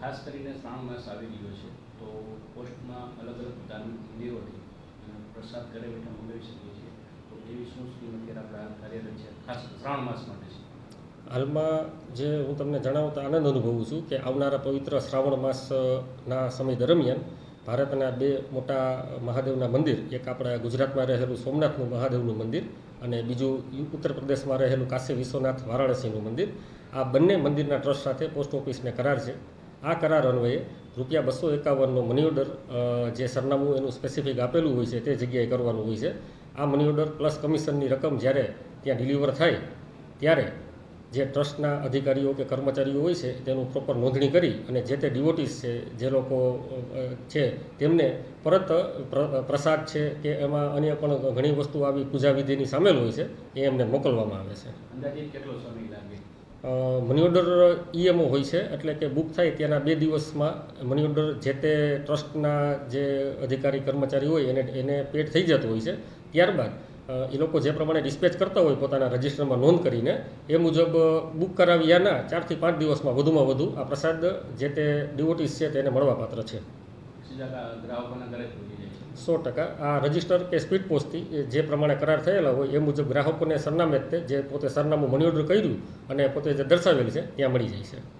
ખાસ કરીને શ્રાવણ માસ આવી રહ્યો છે, તો પોસ્ટમાં અલગ અલગ ધાર્મિક મંદિરોથી પ્રસાદ ઘરે બેઠા મંગાવી શકીએ છીએ. તો એવી શું સ્કીમ અત્યારે આપણે કાર્યરત છે, ખાસ શ્રાવણ માસ માટે છે? હાલમાં જે હું તમને જણાવતા આનંદ અનુભવું છું કે આવનારા પવિત્ર શ્રાવણ માસના સમય દરમિયાન ભારતના બે મોટા મહાદેવના મંદિર, એક આપણા ગુજરાતમાં રહેલું સોમનાથનું મહાદેવનું મંદિર અને બીજું ઉત્તર પ્રદેશમાં રહેલું કાશી વિશ્વનાથ વારાણસીનું મંદિર. આ બંને મંદિરના ટ્રસ્ટ સાથે પોસ્ટ ઓફિસને કરાર છે. આ કરાર અન્વયે રૂપિયા બસો એકાવનનો મની ઓર્ડર જે સરનામું એનું સ્પેસિફિક આપેલું હોય છે તે જગ્યાએ કરવાનું હોય છે. આ મની ઓર્ડર પ્લસ કમિશનની રકમ જ્યારે ત્યાં ડિલિવર થાય, ત્યારે જે ટ્રસ્ટના અધિકારીઓ કે કર્મચારીઓ હોય છે તેનું પ્રોપર નોંધણી કરી અને જે તે ડિવોટીસ છે, જે લોકો છે તેમને પરત, પ્ર- પ્રસાદ છે કે એમાં અન્ય પણ ઘણી વસ્તુ આવી પૂજા વિધિની સામેલ હોય છે, એ એમને મોકલવામાં આવે છે. મની ઓર્ડર ઈએમઓ હોય છે, એટલે કે બુક થાય ત્યાંના બે દિવસમાં મની ઓર્ડર જે તે ટ્રસ્ટના જે અધિકારી કર્મચારી હોય એને એને પેડ થઈ જતો હોય છે. ત્યારબાદ એ લોકો જે પ્રમાણે ડિસ્પેચ કરતા હોય પોતાના રજિસ્ટરમાં નોંધ કરીને, એ મુજબ બુક કરાવ્યાના ચારથી પાંચ દિવસમાં વધુમાં વધુ આ પ્રસાદ જે તે ડિવોટીસ છે તેને મળવાપાત્ર છે. સો ટકા. આ રજિસ્ટર કે સ્પીડ પોસ્ટથી જે પ્રમાણે કરાર થયેલા હોય એ મુજબ ગ્રાહકોને સરનામે તે જે પોતે સરનામું મની ઓર્ડર કર્યું અને પોતે જે દર્શાવેલ છે ત્યાં મળી જાય છે.